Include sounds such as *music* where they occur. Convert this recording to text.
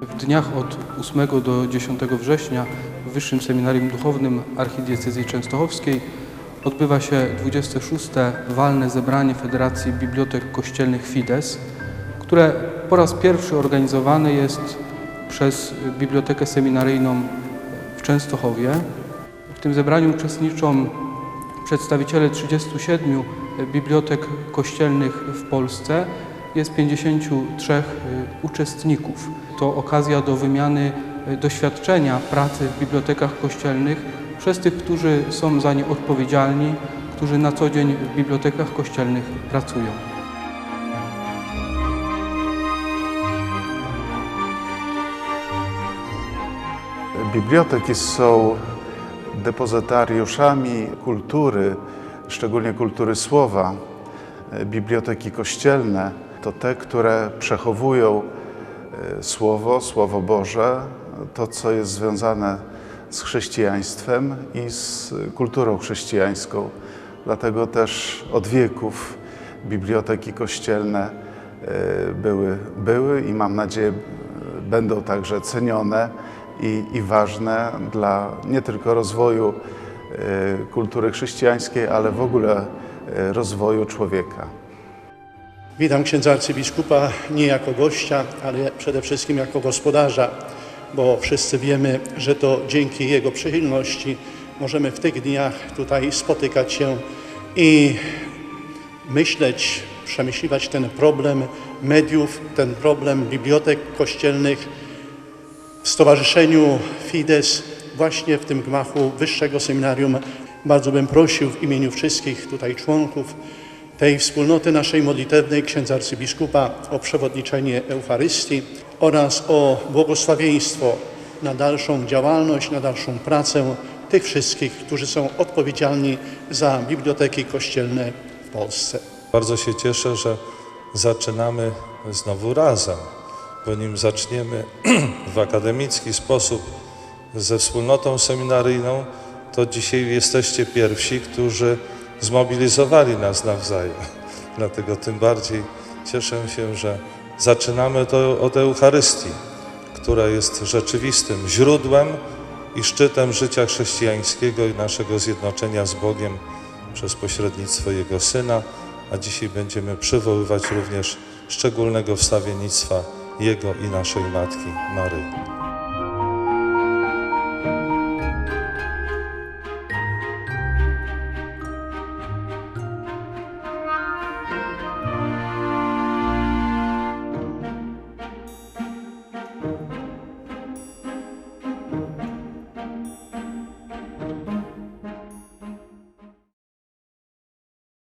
W dniach od 8 do 10 września w Wyższym Seminarium Duchownym Archidiecezji Częstochowskiej odbywa się 26. walne zebranie Federacji Bibliotek Kościelnych Fides, które po raz pierwszy organizowane jest przez Bibliotekę Seminaryjną w Częstochowie. W tym zebraniu uczestniczą przedstawiciele 37 bibliotek kościelnych w Polsce. Jest 53 uczestników. To okazja do wymiany doświadczenia pracy w bibliotekach kościelnych przez tych, którzy są za nie odpowiedzialni, którzy na co dzień w bibliotekach kościelnych pracują. Biblioteki są depozytariuszami kultury, szczególnie kultury słowa. Biblioteki kościelne to te, które przechowują e, słowo, słowo Boże, to co jest związane z chrześcijaństwem i z kulturą chrześcijańską. Dlatego też od wieków biblioteki kościelne e, były, były i mam nadzieję będą także cenione i, i ważne dla nie tylko rozwoju e, kultury chrześcijańskiej, ale w ogóle e, rozwoju człowieka. Witam księdza arcybiskupa nie jako gościa, ale przede wszystkim jako gospodarza, bo wszyscy wiemy, że to dzięki jego przychylności możemy w tych dniach tutaj spotykać się i myśleć, przemyśliwać ten problem mediów, ten problem bibliotek kościelnych w Stowarzyszeniu Fides, właśnie w tym gmachu Wyższego Seminarium. Bardzo bym prosił w imieniu wszystkich tutaj członków tej wspólnoty naszej modlitewnej księdza arcybiskupa o przewodniczenie Eucharystii oraz o błogosławieństwo na dalszą działalność, na dalszą pracę tych wszystkich, którzy są odpowiedzialni za biblioteki kościelne w Polsce. Bardzo się cieszę, że zaczynamy znowu razem, bo nim zaczniemy *clears throat* w akademicki sposób ze wspólnotą seminaryjną, to dzisiaj jesteście pierwsi, którzy zmobilizowali nas nawzajem. *laughs* Dlatego tym bardziej cieszę się, że zaczynamy to od Eucharystii, która jest rzeczywistym źródłem i szczytem życia chrześcijańskiego i naszego zjednoczenia z Bogiem przez pośrednictwo Jego Syna, a dzisiaj będziemy przywoływać również szczególnego wstawiennictwa Jego i naszej Matki Maryi.